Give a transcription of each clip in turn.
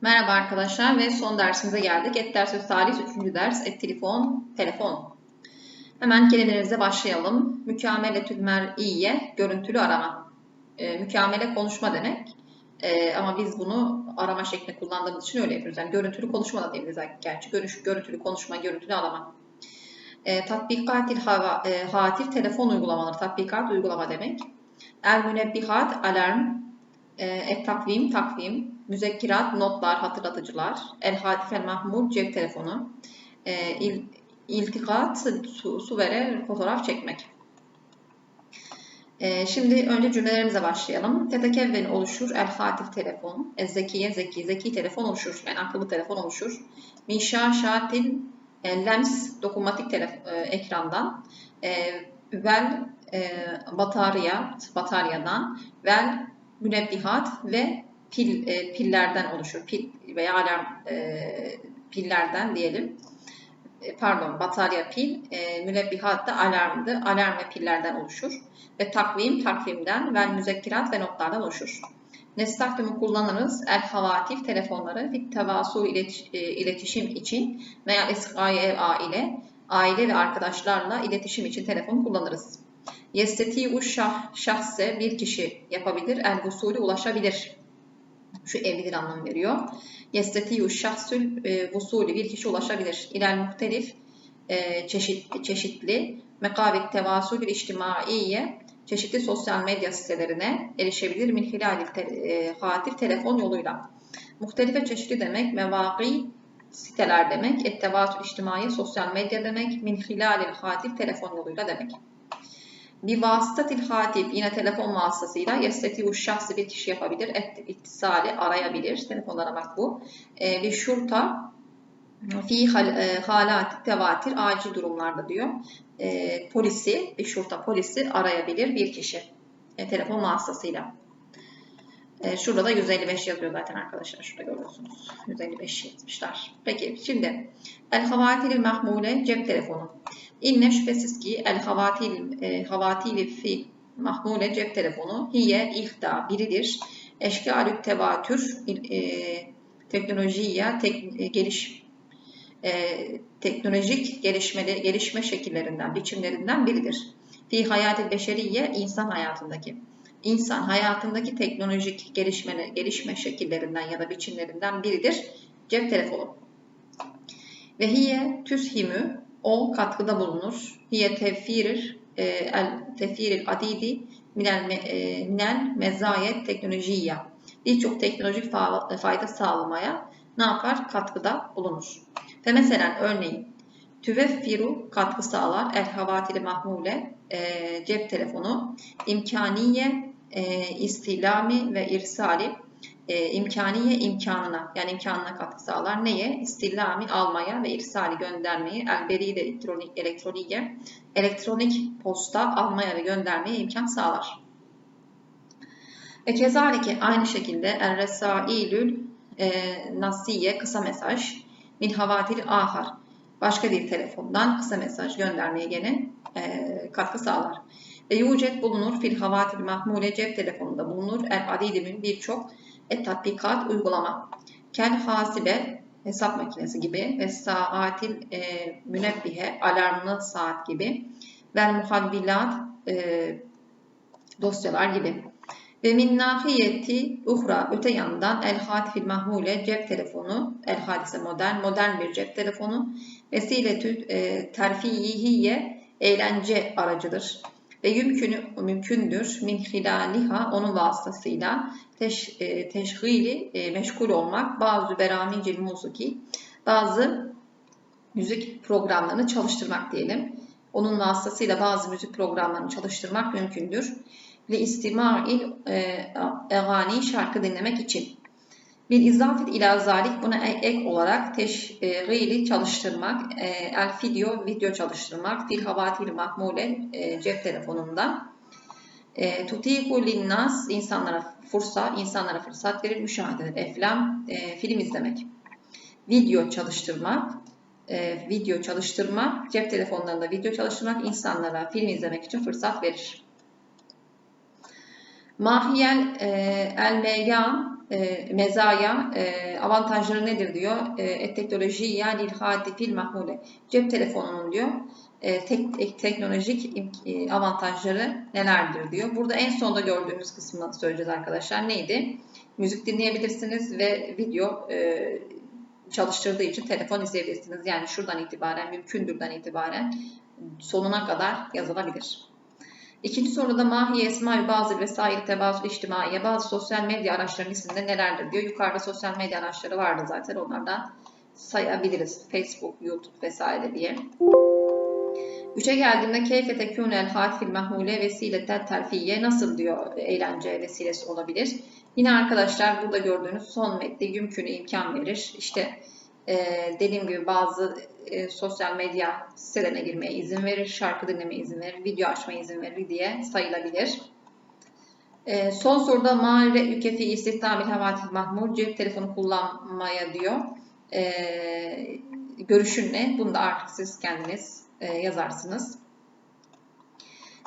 Merhaba arkadaşlar ve son dersimize geldik. Et ders ve tarih 3. ders. Et telefon, telefon. Hemen kelimelerimize başlayalım. Mükameletül mer'iye, görüntülü arama. E, mükemele konuşma demek. E, ama biz bunu arama şeklinde kullandığımız için öyle yapıyoruz. Yani görüntülü konuşma da diyebiliriz gerçi. Görüş, görüntülü konuşma, görüntülü arama. E, tatbikatil hava, e, hatif telefon uygulamaları. Tatbikat uygulama demek. El münebbihat, alarm. E, et takvim, takvim müzekkirat, notlar, hatırlatıcılar, el hatif el mahmul, cep telefonu, e, il, iltikat, su, su vere, fotoğraf çekmek. E, şimdi önce cümlelerimize başlayalım. Tetekevven oluşur, el hatif telefon, ez zeki, zeki telefon oluşur, yani akıllı telefon oluşur. Mişa, şatil, e, lems, dokunmatik telef e, ekrandan, e, vel, e, batarya, bataryadan, vel, münebbihat ve pil e, pillerden oluşur. Pil veya alarm e, pillerden diyelim. E, pardon, batarya pil, e, münebbihat da alarmdı. Alarm ve pillerden oluşur. Ve takvim, takvimden ve müzekkirat ve notlardan oluşur. Nestahdımı kullanırız. El havatif telefonları fit iletiş, e, iletişim için veya eskayi ev aile, aile ve arkadaşlarla iletişim için telefon kullanırız. Yesteti şah, şahse bir kişi yapabilir, el usulü ulaşabilir şu evlidir anlamı veriyor. Yestetiyu şahsül e, vusulü bir kişi ulaşabilir. İlel muhtelif e, çeşit, çeşitli mekabit tevasulü içtimaiye çeşitli sosyal medya sitelerine erişebilir min hilalil te, e, hatif telefon yoluyla. Muhtelife çeşitli demek mevaki siteler demek, ettevasul içtimai sosyal medya demek, min hilalil hatif telefon yoluyla demek. Bir vasıtatil hatip yine telefon vasıtasıyla yestetiyu şahsı bir kişi yapabilir. Et, ittisali arayabilir. Telefon aramak bu. E, bir şurta fi hal, e, halat tevatir acil durumlarda diyor. E, polisi, bir şurta polisi arayabilir bir kişi. E, telefon vasıtasıyla. E, şurada da 155 yazıyor zaten arkadaşlar. Şurada görüyorsunuz. 155 yazmışlar. Peki şimdi el havatil mahmule cep telefonu. İnne şüphesiz ki el havatil e, havatil fi mahmule cep telefonu hiye ihda biridir. Eşkalü tevatür e, teknolojiye tek, e, geliş e, teknolojik gelişmeli, gelişme şekillerinden, biçimlerinden biridir. Fi hayati beşeriye insan hayatındaki insan hayatındaki teknolojik gelişme, gelişme şekillerinden ya da biçimlerinden biridir cep telefonu. Ve hiye tüshimü o katkıda bulunur. Hiye tevfirir e, el tefiril adidi minel, e, minel mezayet teknolojiye. Birçok teknolojik fayda sağlamaya ne yapar? Katkıda bulunur. Ve mesela örneğin tüveffiru katkı sağlar el havatili mahmule e, cep telefonu imkaniye e, istilami ve irsali e, imkaniye imkanına yani imkanına katkı sağlar. Neye? İstillami almaya ve irsali göndermeyi elberi de elektronik, elektroniye elektronik posta almaya ve göndermeye imkan sağlar. Ve kezalike aynı şekilde el resailül e, nasiye kısa mesaj min havatil ahar başka bir telefondan kısa mesaj göndermeye gene e, katkı sağlar. Ve bulunur fil havatil mahmule cep telefonunda bulunur el adidimin birçok et uygulama. Kel hasibe hesap makinesi gibi ve saatil e, münebbihe alarmlı saat gibi ve muhabbilat e, dosyalar gibi. Ve min nahiyeti uhra öte yandan el hatifil mahmule cep telefonu el hadise modern modern bir cep telefonu vesiletü e, terfiyihiye eğlence aracıdır ve yümkünü, mümkündür min hilaliha onun vasıtasıyla teş, e, teşhili e, meşgul olmak bazı beramicil musiki bazı müzik programlarını çalıştırmak diyelim. Onun vasıtasıyla bazı müzik programlarını çalıştırmak mümkündür. Ve istima'il egani şarkı dinlemek için. Bir izafet ila buna ek olarak teşgili çalıştırmak, e, el video video çalıştırmak, fil havatil mahmule e, cep telefonunda. E, Tutiku linnas insanlara fursa, insanlara fırsat verir, müşahede eflam, film izlemek. Video çalıştırmak, video çalıştırmak, cep telefonlarında video çalıştırmak insanlara film izlemek için fırsat verir. Mahiyel e, el meyan e, mezaya e, avantajları nedir diyor. E, et teknoloji yani hatifil mahmule. Cep telefonunun diyor e, tek, teknolojik e, avantajları nelerdir diyor. Burada en sonda gördüğümüz kısmını söyleyeceğiz arkadaşlar. Neydi? Müzik dinleyebilirsiniz ve video e, çalıştırdığı için telefon izleyebilirsiniz. Yani şuradan itibaren, mümkündürden itibaren sonuna kadar yazılabilir. İkinci soruda mahiye esma bazı vesaire tebasul içtimaiye bazı sosyal medya araçlarının isimleri nelerdir diyor. Yukarıda sosyal medya araçları vardı zaten onlardan sayabiliriz. Facebook, YouTube vesaire diye. Üçe geldiğimde keyfe tekûnel hatifil mahmule vesiletel terfiye nasıl diyor eğlence vesilesi olabilir. Yine arkadaşlar burada gördüğünüz son metni yümkünü imkan verir. İşte e, dediğim gibi bazı e, sosyal medya sitelerine girmeye izin verir, şarkı dinlemeye izin verir, video açmaya izin verir diye sayılabilir. E, son soruda mağare yükefi istihdamil havatif mahmur cep telefonu kullanmaya diyor. E, görüşün ne? Bunu da artık siz kendiniz e, yazarsınız.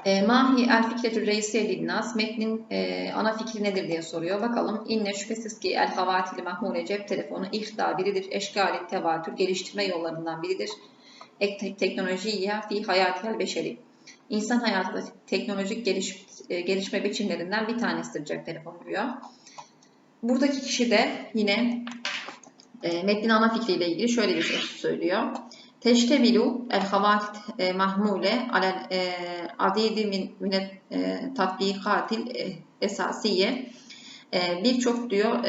E, Mahi el fikretü reisiye linnas metnin e, ana fikri nedir diye soruyor. Bakalım. İnne şüphesiz ki el havatili mahmule cep telefonu ihda biridir. Eşgali tevatür geliştirme yollarından biridir. Ek teknolojiye fi hayatel beşeri. İnsan hayatında teknolojik geliş, e, gelişme biçimlerinden bir tanesidir cep telefonu diyor. Buradaki kişi de yine e, metnin ana fikriyle ilgili şöyle bir şey söylüyor. Teştevilu el havatit e, mahmule alel e, adidi min min tatbikatil e, esasiye birçok diyor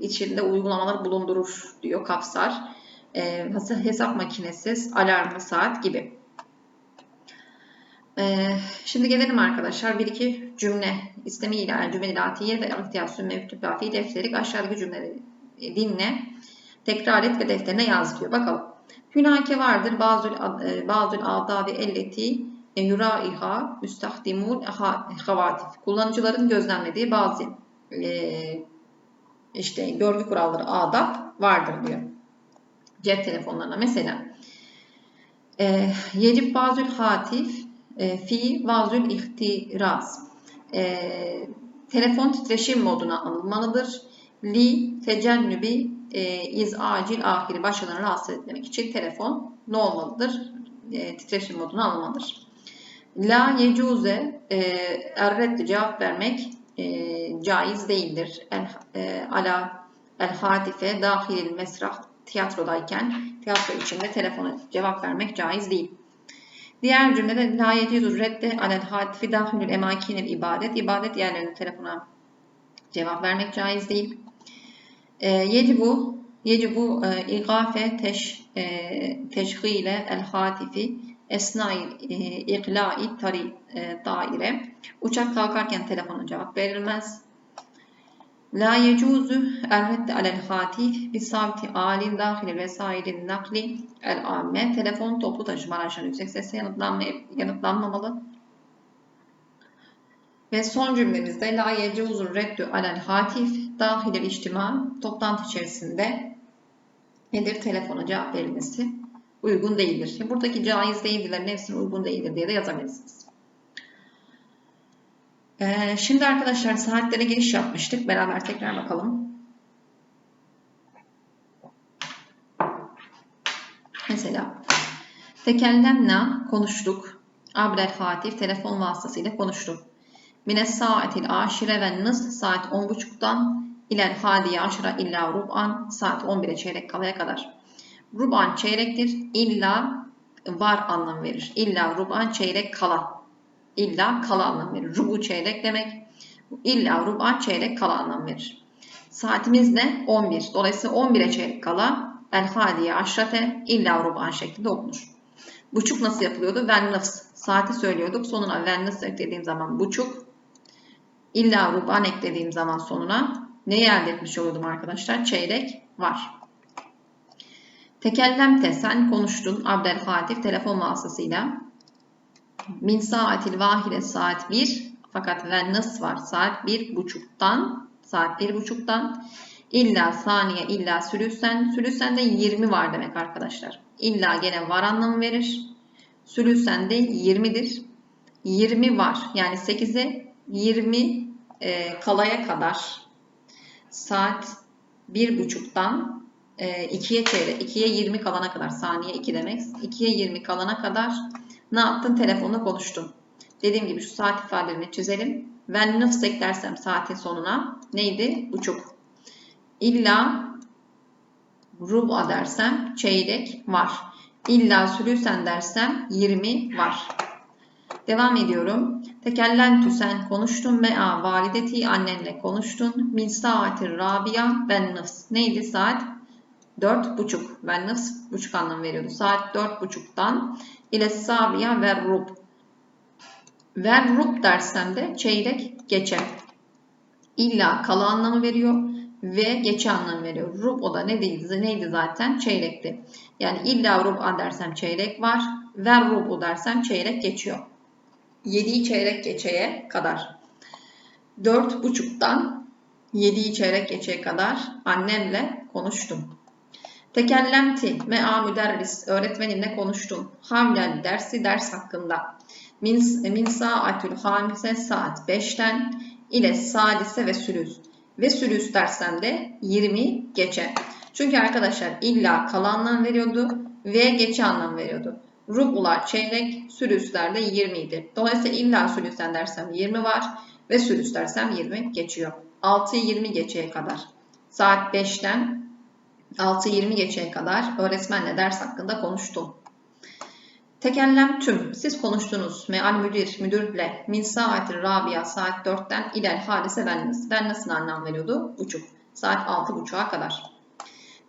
içinde uygulamalar bulundurur diyor kapsar. Hesap makinesi, alarmı, saat gibi. Şimdi gelelim arkadaşlar bir iki cümle istemiyle el cümle ve ihtiyaçsın mevcut fi defterik aşağıdaki cümleleri dinle tekrar et ve defterine yaz diyor. Bakalım. Hünake vardır bazı bazı adabi elleti e, yuraiha müstahdimul havatif. Kullanıcıların gözlemlediği bazı e, işte görgü kuralları adab vardır diyor. Cep telefonlarına mesela e, yecib bazül hatif e, fi bazül ihtiraz e, telefon titreşim moduna alınmalıdır. Li tecennübi e, iz acil ahiri başkalarını rahatsız etmemek için telefon ne olmalıdır? E, titreşim moduna alınmalıdır. La yecuze e, erreddi cevap vermek e, caiz değildir. El, e, ala el hatife dahilil mesrah tiyatrodayken tiyatro içinde telefona cevap vermek caiz değil. Diğer cümlede la yecuzu redde alel hatifi dahilül emakinil ibadet. ibadet yerlerinde telefona cevap vermek caiz değil. يجب يجب إيقاف teş, teşhile el hatifi esnai iklai tari daire. Uçak kalkarken telefona cevap verilmez. La yecuzu erredde alel hatif bi savti alin dahili vesailin nakli el amme. Telefon toplu taşıma araçları yüksek sesle yanıtlanmamalı. Ve son cümlemizde la yecuzur reddü alel hatif dahilel içtima toplantı içerisinde nedir? Telefona cevap verilmesi uygun değildir. Buradaki caiz değildilerin hepsine uygun değildir diye de yazabilirsiniz. Ee, şimdi arkadaşlar saatlere giriş yapmıştık. Beraber tekrar bakalım. Mesela tekellemna konuştuk. Abrel Hatif telefon vasıtasıyla konuştuk. Mine saatil aşire ve nıs saat 10.30'dan ilel hadiye aşıra illa rub'an saat 11'e çeyrek kalaya kadar. Rub'an çeyrektir. İlla var anlam verir. İlla rub'an çeyrek kala. İlla kala anlam verir. Rubu çeyrek demek. İlla rub'an çeyrek kala anlam verir. Saatimiz ne? 11. Dolayısıyla 11'e çeyrek kala el hadiye aşrate illa rub'an şeklinde okunur. Buçuk nasıl yapılıyordu? Vennıfs. Saati söylüyorduk. Sonuna vennıfs eklediğim zaman buçuk. İlla ruban eklediğim zaman sonuna neyi elde etmiş oluyordum arkadaşlar? Çeyrek var. Tekellemte sen konuştun Abdelhatif telefon vasıtasıyla. Min saatil vahile saat 1 fakat ve nıs var saat 1.30'dan saat 1.30'dan illa saniye illa sülüsen sülüsen de 20 var demek arkadaşlar. İlla gene var anlamı verir. Sülüsen de 20'dir. 20 var yani 8'e 20 e, kalaya kadar saat bir buçuktan e, 2'ye çeyrek, 2'ye 20 kalana kadar saniye 2 demek. 2'ye 20 kalana kadar ne yaptın? Telefonla konuştun. Dediğim gibi şu saat ifadelerini çizelim. Ben nıfs eklersem saatin sonuna neydi? Buçuk. İlla ruba dersem çeyrek var. İlla sülüsen dersem 20 var. Devam ediyorum. Tekellentü sen konuştun mea valideti annenle konuştun. Min saatir rabia ben nıfs. Neydi saat? Dört buçuk. Ben nıfs buçuk anlam veriyordu. Saat dört buçuktan ile sabiya ve rub. Ver rub dersem de çeyrek geçe. İlla kala anlamı veriyor ve geçe anlamı veriyor. Rub o da ne neydi, neydi zaten? Çeyrekti. Yani illa rub dersem çeyrek var. Ver rubu dersem çeyrek geçiyor. 7'yi çeyrek geçeye kadar. 4.30'dan 7'yi çeyrek geçeye kadar annemle konuştum. Tekellemti mea müderris öğretmenimle konuştum. Havlel dersi ders hakkında. Min, min saatül hamise saat 5'ten ile sadise ve sülüs. Ve sülüs dersem de 20 geçe. Çünkü arkadaşlar illa kalan anlam veriyordu ve geçe anlam veriyordu. Rubular çeyrek, sülüsler de 20 idi. Dolayısıyla illa sülüsten dersem 20 var ve sülüs dersem 20 geçiyor. 6'yı 20 geçeye kadar. Saat 5'ten 6.20 geçeye kadar öğretmenle ders hakkında konuştum. Tekellem tüm. Siz konuştunuz. Meal müdür, müdürle. Min saatir rabia saat 4'ten ilel hadise bennis. Ben nasıl anlam veriyordu? Buçuk. Saat 6.30'a kadar.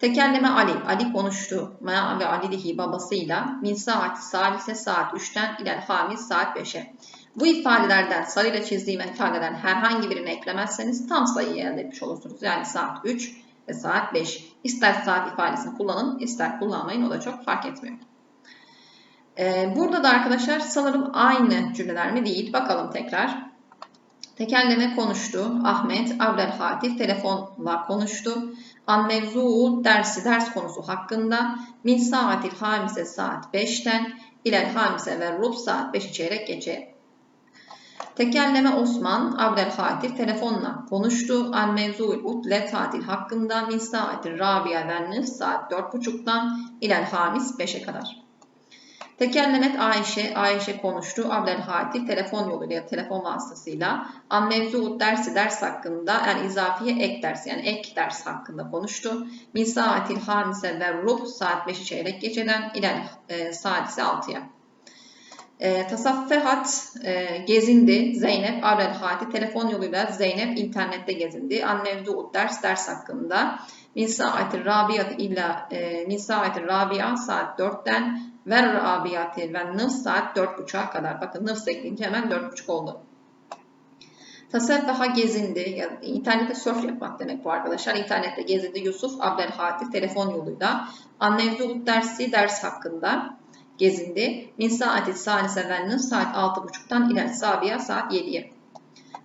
Tekelleme Ali. Ali konuştu. Mea ve Ali'lihi babasıyla. Min saati salise saat 3'ten ilel hamis saat 5'e. Bu ifadelerden sarıyla çizdiğim ifadeden herhangi birini eklemezseniz tam sayıyı elde etmiş olursunuz. Yani saat 3 ve saat 5. İster saat ifadesini kullanın, ister kullanmayın. O da çok fark etmiyor. Ee, burada da arkadaşlar sanırım aynı cümleler mi değil. Bakalım tekrar. Tekerleme konuştu. Ahmet Abdelhatif telefonla konuştu. An mevzuu dersi ders konusu hakkında min saatil hamise saat 5'ten ilel hamise ve rub saat 5 çeyrek gece. Tekerleme Osman Abdelhatif telefonla konuştu. An mevzul utle tatil hakkında min saatil rabia ve saat 4.30'dan ilel hamis 5'e kadar. Tekerlemet Ayşe, Ayşe konuştu. Abdelhatif telefon yoluyla, telefon vasıtasıyla an mevzuut dersi ders hakkında el izafiye ek ders yani ek ders hakkında konuştu. Min saatil hamise ve ruh saat 5'i çeyrek geçeden ilel e, saatisi 6'ya. E, tasaffehat e, gezindi. Zeynep Abdelhati telefon yoluyla Zeynep internette gezindi. An mevzuut ders ders hakkında. Min saatil rabiyat illa e, min saatil rabia saat 4'ten ver rabiyati ve nıf saat 4.30'a kadar. Bakın nıf ekleyince hemen 4.30 oldu. Tasavvaha gezindi. Yani internette surf yapmak demek bu arkadaşlar. İnternette gezindi Yusuf Abdelhatif telefon yoluyla. Annevduluk dersi ders hakkında gezindi. Min saati salise ve nıf saat 6.30'dan iler sabiya saat 7'ye.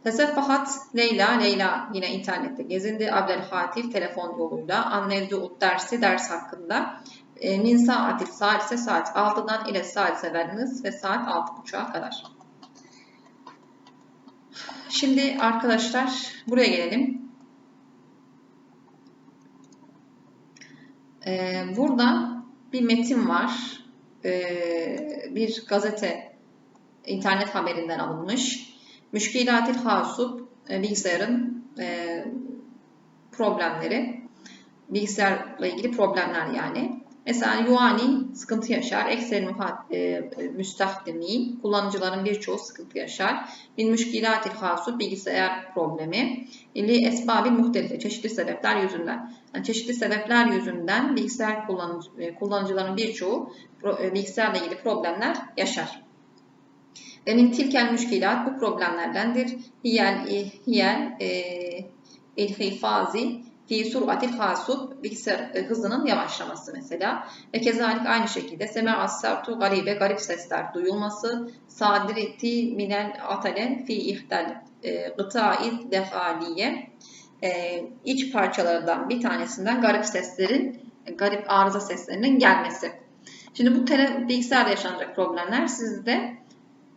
Teseffahat Leyla, Leyla yine internette gezindi. Abdelhatif telefon yoluyla. Annevduluk dersi ders hakkında e, min saati salise saat 6'dan ile salise ve nıs ve saat 6.30'a kadar. Şimdi arkadaşlar buraya gelelim. Ee, burada bir metin var. Ee, bir gazete internet haberinden alınmış. Müşkilatil Hasub e, bilgisayarın e, problemleri. Bilgisayarla ilgili problemler yani. Mesela yuani sıkıntı yaşar. Ekser e, müstahdimi kullanıcıların birçoğu sıkıntı yaşar. Bin müşkilatil hasut bilgisayar problemi. Li esbabil muhtelife çeşitli sebepler yüzünden. Yani çeşitli sebepler yüzünden bilgisayar kullanıcı, e, kullanıcıların birçoğu e, bilgisayarla ilgili problemler yaşar. Ve min müşkilat bu problemlerdendir. Hiyel, hiyel e, ilhifazi fi suratil hasub bilgisayar e, hızının yavaşlaması mesela. Ve kezalik aynı şekilde seme assartu garibe garip sesler duyulması sadireti minel atale fi ihtal e, gıtaiz dehaliye e, iç parçalarından bir tanesinden garip seslerin garip arıza seslerinin gelmesi. Şimdi bu tele, bilgisayarda yaşanacak problemler sizde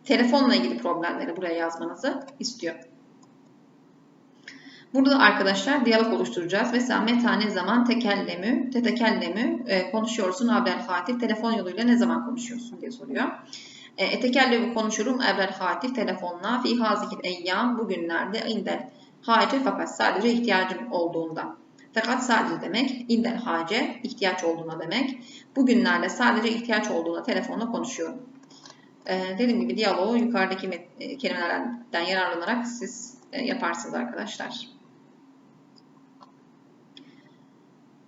telefonla ilgili problemleri buraya yazmanızı istiyor. Burada da arkadaşlar diyalog oluşturacağız. Mesela meta ne zaman tekellemü, tetekellemü e, konuşuyorsun Abdel Hatif telefon yoluyla ne zaman konuşuyorsun diye soruyor. E, etekellemi konuşurum Abdel Hatif telefonla fi hazikil eyyam bugünlerde indel hace fakat sadece ihtiyacım olduğunda. Fakat sadece demek indel hace ihtiyaç olduğuna demek. Bugünlerde sadece ihtiyaç olduğunda telefonla konuşuyorum. E, dediğim gibi diyaloğu yukarıdaki e, kelimelerden yararlanarak siz e, yaparsınız arkadaşlar. E,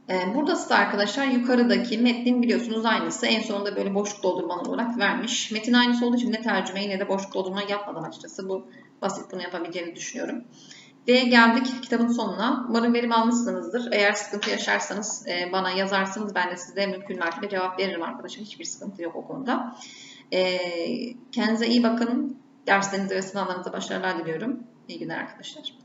Burada size arkadaşlar yukarıdaki metnin biliyorsunuz aynısı. En sonunda böyle boşluk doldurmalı olarak vermiş. Metin aynısı olduğu için ne tercümeyi ne de boşluk doldurma yapmadım açıkçası. Bu basit bunu yapabileceğini düşünüyorum. Ve geldik kitabın sonuna. Umarım verim almışsınızdır. Eğer sıkıntı yaşarsanız e, bana yazarsınız. Ben de size mümkün mertebe cevap veririm arkadaşım. Hiçbir sıkıntı yok o konuda. E, kendinize iyi bakın. Derslerinizde ve sınavlarınızda başarılar diliyorum. İyi günler arkadaşlar.